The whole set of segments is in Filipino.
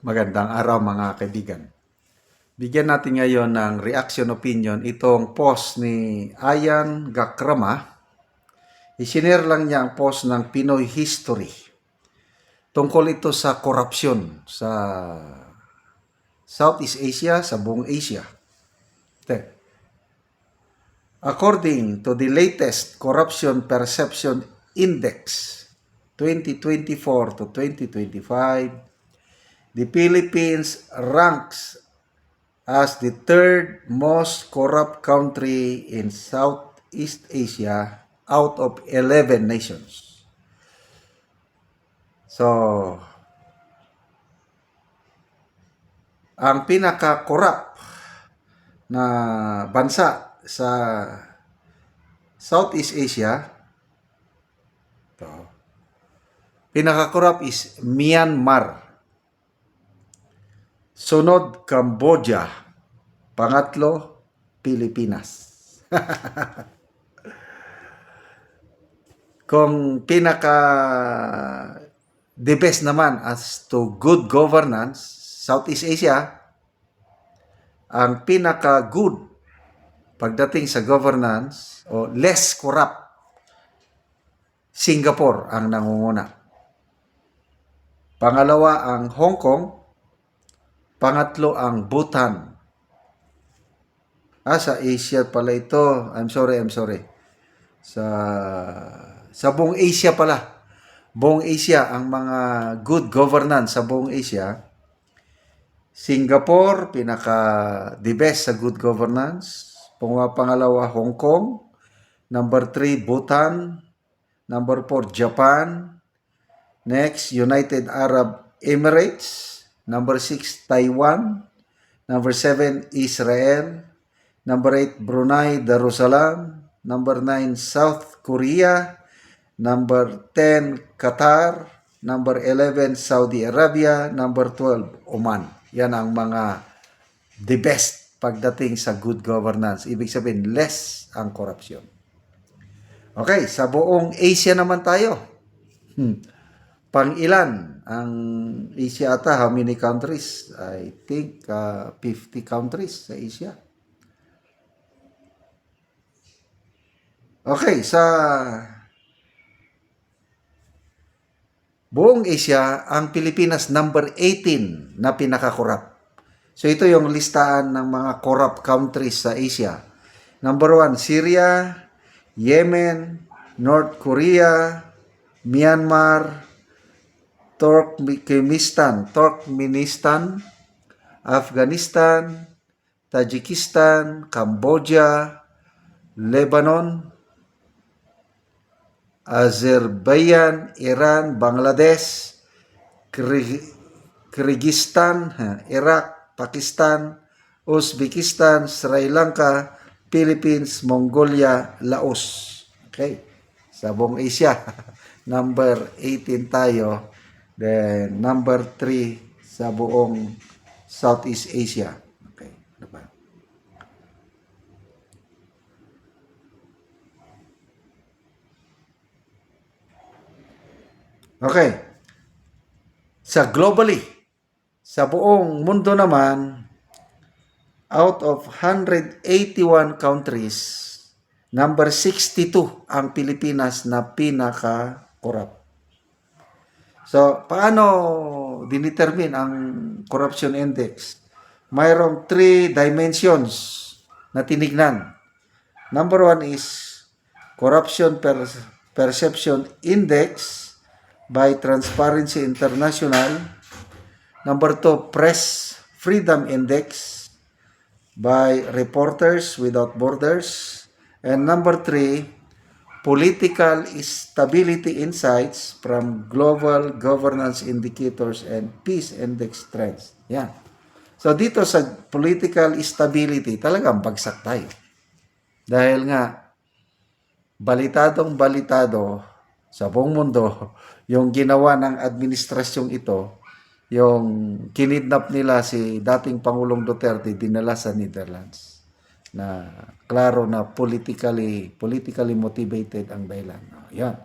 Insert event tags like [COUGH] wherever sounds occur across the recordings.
Magandang araw mga kaibigan. Bigyan natin ngayon ng reaction opinion itong post ni Ayan Gakrama. Isinare lang niya ang post ng Pinoy History. Tungkol ito sa korupsyon sa Southeast Asia, sa buong Asia. According to the latest Corruption Perception Index 2024 to 2025, the Philippines ranks as the third most corrupt country in Southeast Asia out of 11 nations. So, ang pinaka-corrupt na bansa sa Southeast Asia, to, pinaka-corrupt is Myanmar. Sunod, Cambodia. Pangatlo, Pilipinas. [LAUGHS] Kung pinaka the best naman as to good governance, Southeast Asia, ang pinaka good pagdating sa governance o less corrupt, Singapore ang nangunguna. Pangalawa ang Hong Kong, Pangatlo ang Bhutan. Ah, sa Asia pala ito. I'm sorry, I'm sorry. Sa sa buong Asia pala. Buong Asia ang mga good governance sa buong Asia. Singapore, pinaka the best sa good governance. Pangalawa, Hong Kong. Number 3, Bhutan. Number 4, Japan. Next, United Arab Emirates. Number 6, Taiwan. Number 7, Israel. Number 8, Brunei Darussalam. Number 9, South Korea. Number 10, Qatar. Number 11, Saudi Arabia. Number 12, Oman. Yan ang mga the best pagdating sa good governance. Ibig sabihin, less ang korupsyon. Okay, sa buong Asia naman tayo. Hmm. Pang ilan ang Asia ata? How many countries? I think uh, 50 countries sa Asia. Okay, sa buong Asia, ang Pilipinas number 18 na pinakakorap. So ito yung listahan ng mga corrupt countries sa Asia. Number 1, Syria, Yemen, North Korea, Myanmar, Turkmenistan, Turkmenistan, Afghanistan, Tajikistan, Cambodia, Lebanon, Azerbaijan, Iran, Bangladesh, Kyrgy- Kyrgyzstan, Iraq, Pakistan, Uzbekistan, Sri Lanka, Philippines, Mongolia, Laos. Okay. Sa buong Asia. [LAUGHS] number 18 tayo. Then number 3 sa buong Southeast Asia. Okay. Ano ba? Okay. Sa globally, sa buong mundo naman, out of 181 countries, number 62 ang Pilipinas na pinaka-corrupt. So, paano dinetermine ang corruption index? Mayroong three dimensions na tinignan. Number one is corruption per- perception index by Transparency International. Number two, press freedom index by Reporters Without Borders. And number three, political stability insights from global governance indicators and peace index trends. Yan. So dito sa political stability, talagang bagsak tayo. Dahil nga, balitadong balitado sa buong mundo, [LAUGHS] yung ginawa ng administrasyong ito, yung kinidnap nila si dating Pangulong Duterte, dinala sa Netherlands na klaro na politically politically motivated ang dahilan. Oh, yan.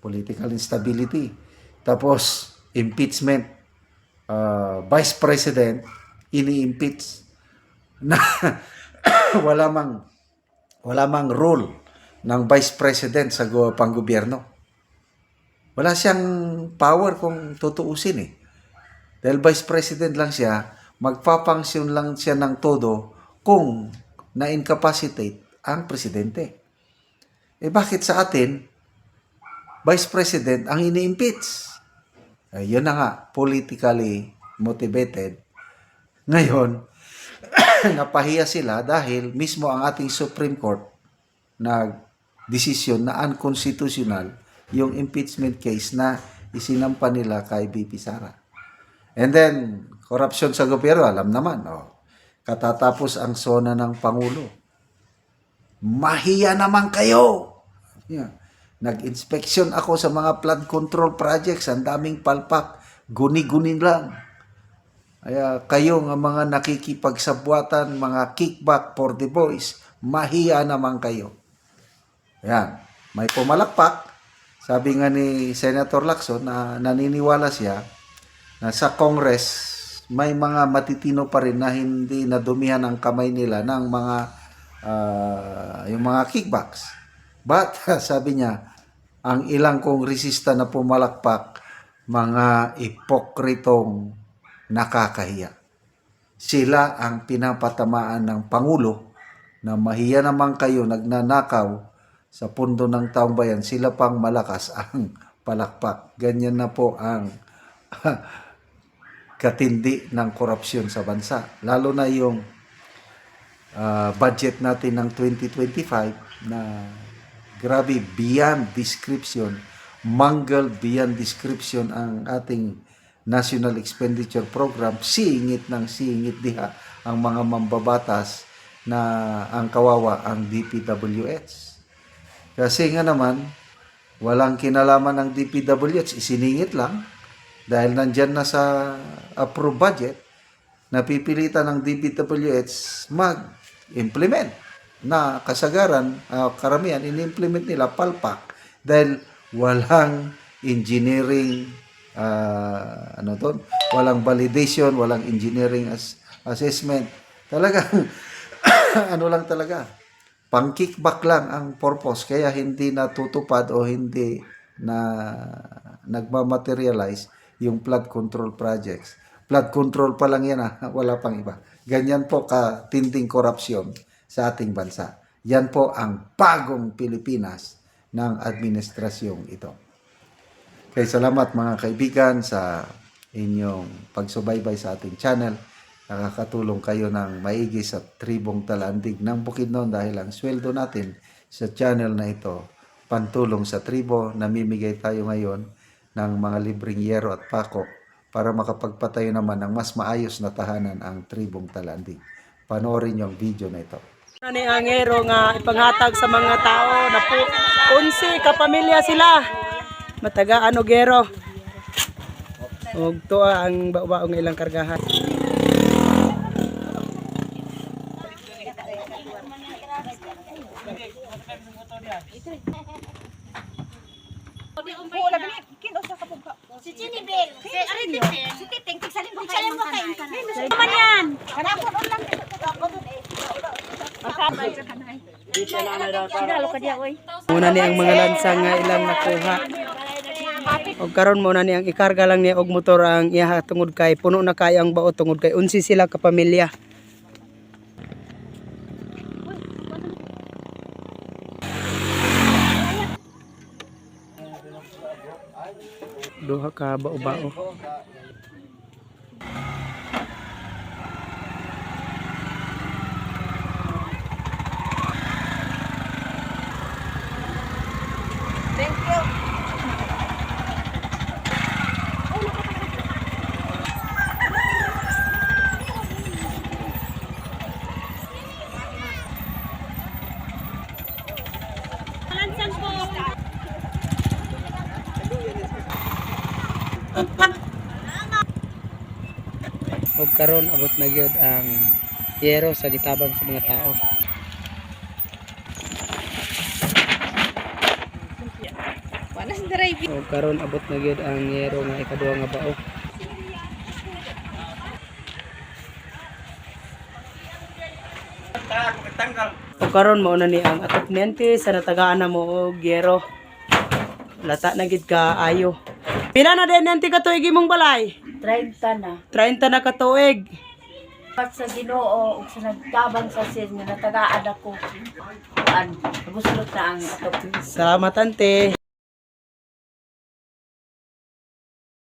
Political instability. Tapos impeachment. uh, Vice President ini-impeach [LAUGHS] na wala mang wala mang role ng Vice President sa go- panggobyerno. Wala siyang power kung tutuusin eh. Dahil Vice President lang siya, magpapangsyon lang siya ng todo kung na-incapacitate ang presidente. Eh bakit sa atin, Vice President ang ini-impeach? Eh, yun na nga, politically motivated. Ngayon, [COUGHS] napahiya sila dahil mismo ang ating Supreme Court na desisyon na unconstitutional yung impeachment case na isinampa nila kay BP Sara. And then, corruption sa gobyerno, alam naman, oh, katatapos ang sona ng Pangulo. Mahiya naman kayo! Nag-inspection ako sa mga flood control projects, ang daming palpak, guni-guni lang. Kaya kayo nga mga nakikipagsabwatan, mga kickback for the boys, mahiya naman kayo. Yan. May pumalakpak. Sabi nga ni Senator Lacson na naniniwala siya na sa Congress may mga matitino pa rin na hindi nadumihan ang kamay nila ng mga ah, yung mga kickbacks. But [LAUGHS] sabi niya, ang ilang kongresista na pumalakpak, mga ipokritong nakakahiya. Sila ang pinapatamaan ng Pangulo na mahiya naman kayo nagnanakaw sa pundo ng taong bayan, sila pang malakas ang palakpak. Ganyan na po ang [LAUGHS] katindi ng korupsyon sa bansa. Lalo na yung ah, budget natin ng 2025 na grabe beyond description, mangled beyond description ang ating National Expenditure Program, singit ng singit diha ang mga mambabatas na ang kawawa ang DPWH. Kasi nga naman, walang kinalaman ng DPWH, isiningit lang dahil nandyan na sa approved budget, napipilitan ng DPWH mag-implement na kasagaran, ah, karamihan, in-implement nila palpak dahil walang engineering ah, ano to, walang validation, walang engineering as- assessment. Talagang [COUGHS] ano lang talaga, pang kickback lang ang purpose kaya hindi natutupad o hindi na nagmamaterialize yung flood control projects. Flood control pa lang yan ah, [LAUGHS] wala pang iba. Ganyan po katinding korupsyon sa ating bansa. Yan po ang bagong Pilipinas ng administrasyong ito. Kaya salamat mga kaibigan sa inyong pagsubaybay sa ating channel. Nakakatulong kayo ng maigi sa tribong talandig ng Bukidnon dahil ang sweldo natin sa channel na ito pantulong sa tribo. Namimigay tayo ngayon ng mga libreng yero at pako para makapagpatayo naman ng mas maayos na tahanan ang tribong talandig. Panoorin yung video na ito. Ani angero nga ipanghatag sa mga tao na po unsi kapamilya sila. Matagaan og gero. Og tuwa ang baong ilang kargahan. Si Chinibel, si Arin si Titing, tigsalin mo kayo mo kayo ka na. Naman yan. Kanapon sa ka diya oy. Muna ni ang mga lansa nga ilang nakuha. Og karon mo na ni ang ikarga lang niya og motor ang iya tungod kay puno na kay ang bao tungod kay unsi sila kapamilya. Duha ka bao-bao. ug karon abot na gyud ang yero sa gitabang sa mga tao. Ug karon abot na gyud ang yero nga ikaduha nga baog o karon mao na ni ang atop 90 sa natagaan na mo og yero. Lata na gid ka ayo pila na din 90 ka tuig imong balay. 30 na. 30 na ka tuig. Pat sa Ginoo ug sa nagtabang sa sin nga natagaan ako. Kuan, buslot na ang atop. Salamat ante.